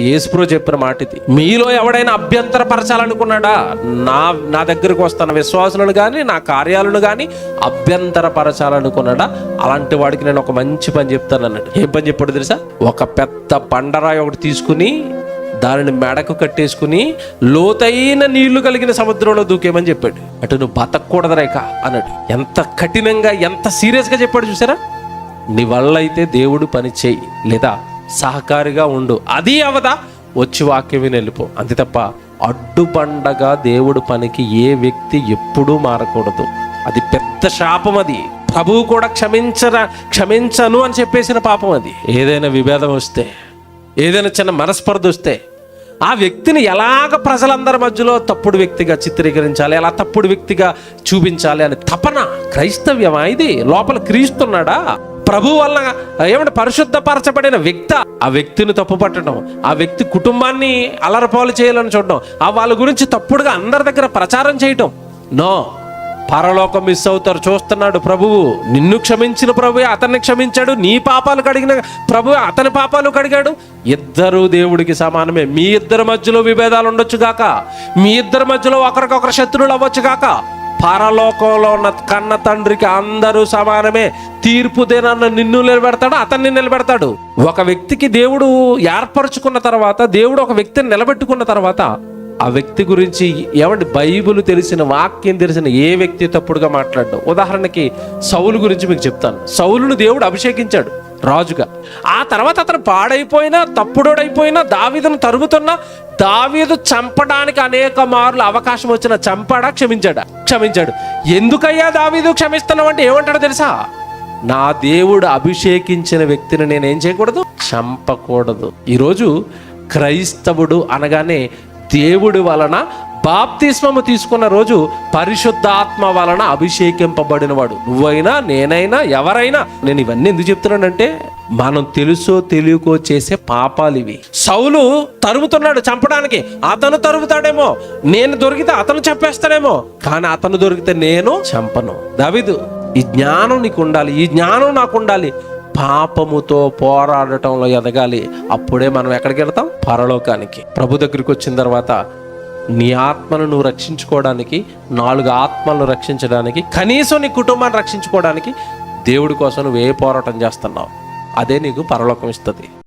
యేసుప్రో చెప్పిన మాట ఇది మీలో ఎవడైనా అభ్యంతరపరచాలనుకున్నాడా? నా నా దగ్గరకు వస్తున్న విశ్వాసులను కానీ నా కార్యాలను కానీ అభ్యంతరపరచాలనుకున్నాడా? అలాంటి వాడికి నేను ఒక మంచి పని చెప్తాను అన్నట్టు. ఏం పని చెప్పాడు తెలుసా? ఒక పెద్ద పండరాయి ఒకటి తీసుకుని దానిని మెడకు కట్టేసుకుని లోతైన నీళ్ళు కలిగిన సముద్రంలో దూకేమని చెప్పాడు. అటు నువ్వు బతకూడదు రేఖ అన్నాడు. ఎంత కఠినంగా ఎంత సీరియస్గా చెప్పాడు చూసారా? నీ వల్ల అయితే దేవుడు పని చేయి లేదా? సహకారిగా ఉండు. అది అవదా? వచ్చి వాక్యం విని వెళ్ళిపో. అంతే తప్ప అడ్డుపండగా దేవుడు పనికి ఏ వ్యక్తి ఎప్పుడూ మారకూడదు. అది పెద్ద శాపం అది. ప్రభువు కూడా క్షమించరా క్షమించను అని చెప్పేసిన పాపం అది. ఏదైనా విభేదం వస్తే ఏదైనా చిన్న మనస్పర్ధ వస్తే ఆ వ్యక్తిని ఎలాగ ప్రజలందరి మధ్యలో తప్పుడు వ్యక్తిగా చిత్రీకరించాలి ఎలా తప్పుడు వ్యక్తిగా చూపించాలి అని తపన క్రైస్తవ్యమా ఇది? లోపల క్రీస్తున్నాడా ప్రభు వల్ల ఏమంటే పరిశుద్ధపరచబడిన వ్యక్తి ఆ వ్యక్తిని తప్పు పట్టడం ఆ వ్యక్తి కుటుంబాన్ని అలరపాలు చేయాలని చూడడం ఆ వాళ్ళ గురించి తప్పుడుగా అందరి దగ్గర ప్రచారం చేయటం. నో పరలోకం మిస్ అవుతారు. చూస్తున్నాడు ప్రభువు. నిన్ను క్షమించిన ప్రభు అతన్ని క్షమించాడు. నీ పాపాలు కడిగిన ప్రభు అతని పాపాలు కడిగాడు. ఇద్దరు దేవుడికి సమానమే. మీ ఇద్దరి మధ్యలో విభేదాలు ఉండొచ్చు గాక. మీ ఇద్దరి మధ్యలో ఒకరికొకరు శత్రువులు అవ్వచ్చు గాక. పరలోకంలో ఉన్న కన్న తండ్రికి అందరూ సమానమే. తీర్పు దినాన్న నిన్ను నిలబెడతాడు అతన్ని నిలబెడతాడు. ఒక వ్యక్తికి దేవుడు ఏర్పరచుకున్న తర్వాత దేవుడు ఒక వ్యక్తిని నిలబెట్టుకున్న తర్వాత ఆ వ్యక్తి గురించి ఏమంటే బైబుల్ తెలిసిన వాక్యం తెలిసిన ఏ వ్యక్తి తప్పుడుగా మాట్లాడడం? ఉదాహరణకి సౌలు గురించి మీకు చెప్తాను. సౌలును దేవుడు అభిషేకించాడు. రాజుగా. ఆ తర్వాత అతను పాడైపోయినా తప్పుడోడైపోయినా దావీదును తరుగుతున్నా దావీదు చంపడానికి అనేక మార్లు అవకాశం వచ్చిన చంపాడా క్షమించాడా? క్షమించాడు. ఎందుకయ్యా దావీదు క్షమిస్తున్నావు అంటే ఏమంటాడో తెలుసా? నా దేవుడు అభిషేకించిన వ్యక్తిని నేను ఏం చేయకూడదు? చంపకూడదు. ఈరోజు క్రైస్తవుడు అనగానే దేవుడి వలన బాప్తిస్మము తీసుకున్న రోజు పరిశుద్ధాత్మ వలన అభిషేకింపబడినవాడు. నువ్వైనా నేనైనా ఎవరైనా. నేను ఇవన్నీ ఎందుకు చెప్తున్నానంటే మనం తెలుసో తెలియకో చేసే పాపాలు ఇవి. సౌలు తరుముతున్నాడు చంపడానికి. అతను తరుగుతాడేమో నేను దొరికితే అతను చంపేస్తాడేమో. కానీ అతను దొరికితే నేను చంపను. దావిదు ఈ జ్ఞానం నీకు ఉండాలి ఈ జ్ఞానం నాకు ఉండాలి పాపముతో పోరాడటంలో ఎదగాలి. అప్పుడే మనం ఎక్కడికి వెళ్తాం? పరలోకానికి. ప్రభు దగ్గరికి వచ్చిన తర్వాత నీ ఆత్మను నువ్వు రక్షించుకోవడానికి నాలుగు ఆత్మలను రక్షించడానికి కనీసం నీ కుటుంబాన్ని రక్షించుకోవడానికి దేవుడి కోసం నువ్వు ఏ పోరాటం చేస్తున్నావు? అదే నీకు పరలోకం ఇస్తుంది.